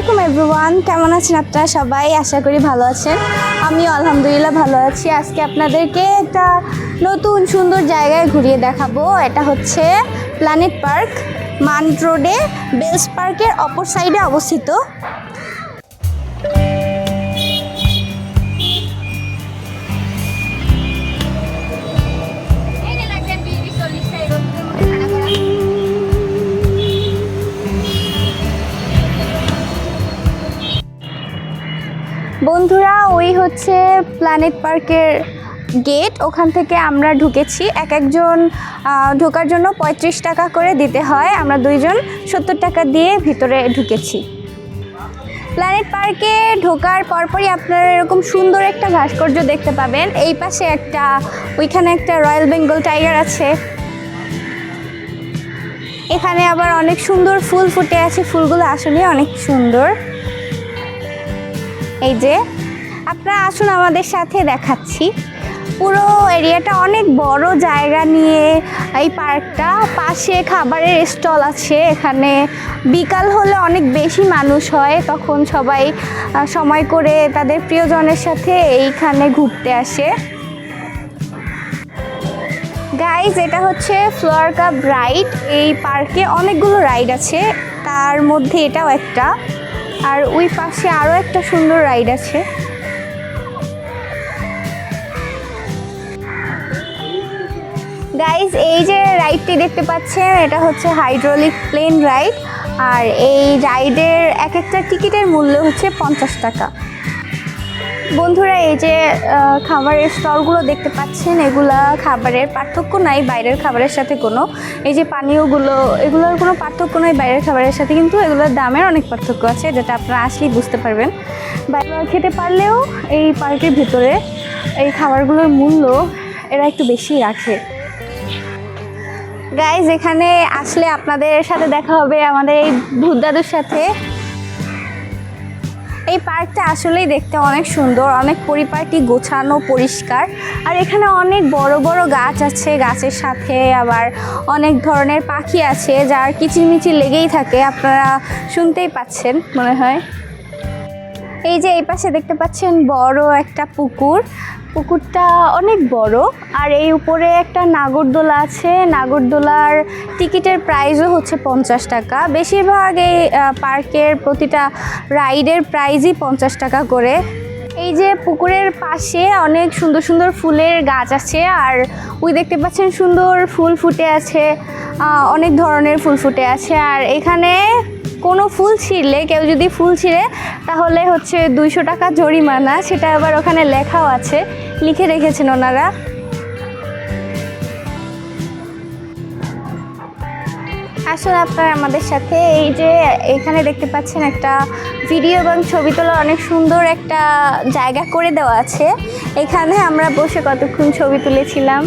আলাইকুম এভরিওয়ান কেমন আছেন আপনারা সবাই? আশা করি ভালো আছেন। আমি আলহামদুলিল্লাহ ভালো আছি। আজকে আপনাদেরকে একটা নতুন সুন্দর জায়গায় ঘুরিয়ে দেখাবো। এটা হচ্ছে প্ল্যানেট পার্ক মান রোডে বেলস পার্কের অপর সাইডে অবস্থিত। বন্ধুরা, ওই হচ্ছে প্ল্যানেট পার্কের গেট ওখান থেকে আমরা ঢুকেছি। এক একজন ঢোকার জন্য পঁয়ত্রিশ টাকা করে দিতে হয়। আমরা দুইজন সত্তর টাকা দিয়ে ভিতরে ঢুকেছি। প্ল্যানেট পার্কে ঢোকার পরপরই আপনারা এরকম সুন্দর একটা ভাস্কর্য দেখতে পাবেন। এই পাশে একটা, ওইখানে একটা রয়্যাল বেঙ্গল টাইগার আছে। এখানে আবার অনেক সুন্দর ফুল ফুটে আছে। ফুলগুলো আসলে অনেক সুন্দর। এই যে, আপনারা আসুন আমাদের সাথে দেখাচ্ছি। পুরো এরিয়াটা অনেক বড় জায়গা নিয়ে এই পার্কটা। পাশে খাবারের স্টল আছে, এখানে বিকাল হলে অনেক বেশি মানুষ হয়, তখন সবাই সময় করে তাদের প্রিয়জনের সাথে এইখানে ঘুরতে আসে। গাইজ এটা হচ্ছে ফ্লোয়ার কাপ রাইড এই পার্কে অনেকগুলো রাইড আছে, তার মধ্যে এটাও একটা। আর ওই পাশে আরও একটা সুন্দর রাইড আছে। গাইজ এই যে রাইডটি দেখতে পাচ্ছেন, এটা হচ্ছে হাইড্রোলিক প্লেন রাইড আর এই রাইডের এক একটা টিকিটের মূল্য হচ্ছে পঞ্চাশ টাকা। বন্ধুরা, এই যে খাবারের স্টলগুলো দেখতে পাচ্ছেন, এগুলা খাবারের পার্থক্য নাই, বাইরের খাবারের সাথে কোনো। এই যে পানীয়গুলো, এগুলোর কোনো পার্থক্য নাই, বাইরের খাবারের সাথে, কিন্তু এগুলোর দামের অনেক পার্থক্য আছে, যেটা আপনারা আসলেই বুঝতে পারবেন। বাইরে খেতে পারলেও এই পার্কের ভিতরে এই খাবারগুলোর মূল্য এরা একটু বেশি রাখে। গাইজ এখানে আসলে আপনাদের সাথে দেখা হবে আমাদের এই ভূত দাদুর সাথে। এই পার্কটা আসলেই দেখতে অনেক সুন্দর, অনেক পরিপাটি, গোছানো, পরিষ্কার। আর এখানে অনেক বড় বড় গাছ আছে, গাছের সাথে আবার অনেক ধরনের পাখি আছে, যার কিচিরমিচির লেগেই থাকে, আপনারা শুনতেই পাচ্ছেন, মনে হয়। এই যে এই পাশে দেখতে পাচ্ছেন বড় একটা পুকুর পুকুরটা অনেক বড়, আর এই উপরে একটা নাগরদোলা আছে। নাগরদোলার টিকিটের প্রাইসও হচ্ছে পঞ্চাশ টাকা। বেশিরভাগ এই পার্কের প্রতিটা রাইডের প্রাইজই পঞ্চাশ টাকা করে। এই যে পুকুরের পাশে অনেক সুন্দর সুন্দর ফুলের গাছ আছে, আর ওই দেখতে পাচ্ছেন সুন্দর ফুল ফুটে আছে অনেক ধরনের ফুল ফুটে আছে। আর এখানে কোনো ফুল ছিঁড়লে, কেউ যদি ফুল ছিঁড়ে, তাহলে হচ্ছে দুইশো টাকা জরিমানা। সেটা আবার ওখানে লেখাও আছে। লিখে রেখেছেন ওনারা। আসলে আপনারা আমাদের সাথে। এই যে এখানে দেখতে পাচ্ছেন একটা ভিডিও এবং ছবি তোলার অনেক সুন্দর একটা জায়গা করে দেওয়া আছে। এখানে আমরা বসে কতক্ষণ ছবি তুলেছিলাম?